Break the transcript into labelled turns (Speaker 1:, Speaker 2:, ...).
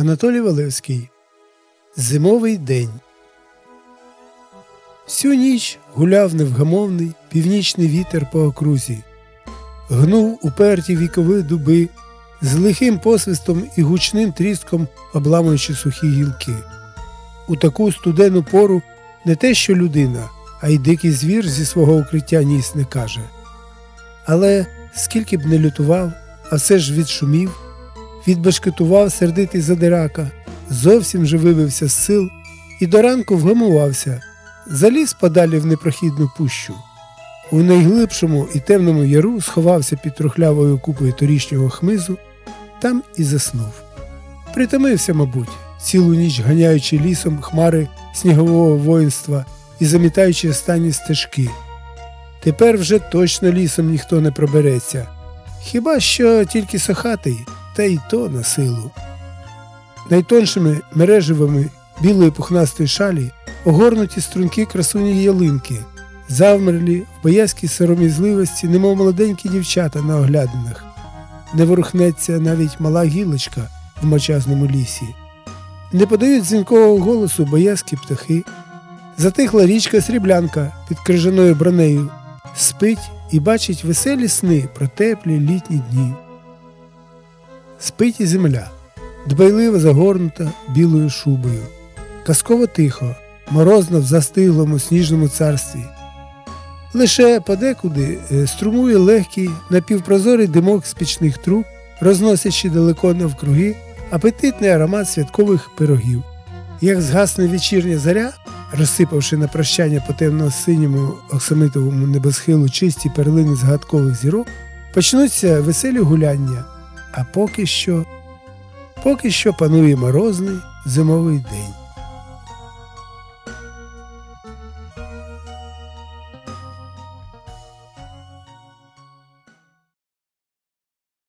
Speaker 1: Анатолій Валевський Зимовий день. Всю ніч гуляв невгамовний північний вітер по окрузі, гнув уперті вікові дуби, з лихим посвистом і гучним тріском обламуючи сухі гілки. У таку студену пору не те, що людина, а й дикий звір зі свого укриття ніс не каже. Але скільки б не лютував, а все ж відшумів, відбешкетував сердитий задирака, зовсім же вибився з сил і до ранку вгамувався, заліз подалі в непрохідну пущу. У найглибшому і темному яру сховався під трухлявою купою торішнього хмизу, там і заснув. Притомився, мабуть, цілу ніч ганяючи лісом хмари снігового воїнства і замітаючи останні стежки. Тепер вже точно лісом ніхто не пробереться, хіба що тільки сохатий, та й то на силу. Найтоншими мереживами білої пухнастої шалі огорнуті струнки красуні ялинки, завмерлі в боязькій сором'язливості, немов молоденькі дівчата на оглядинах. Не ворухнеться навіть мала гілочка в мочазному лісі. Не подають дзвінкового голосу боязкі птахи. Затихла річка Сріблянка під крижаною бронею, спить і бачить веселі сни про теплі літні дні. Спить і земля, дбайливо загорнута білою шубою, казково тихо, морозно в застиглому сніжному царстві. Лише подекуди е, струмує легкий напівпрозорий димок з пічних труб, розносячи далеко навкруги апетитний аромат святкових пирогів. Як згасне вечірня заря, розсипавши на прощання по темно-синьому оксамитовому небосхилу чисті перлини згадкових зірок, почнуться веселі гуляння. А поки що, поки що панує морозний зимовий день.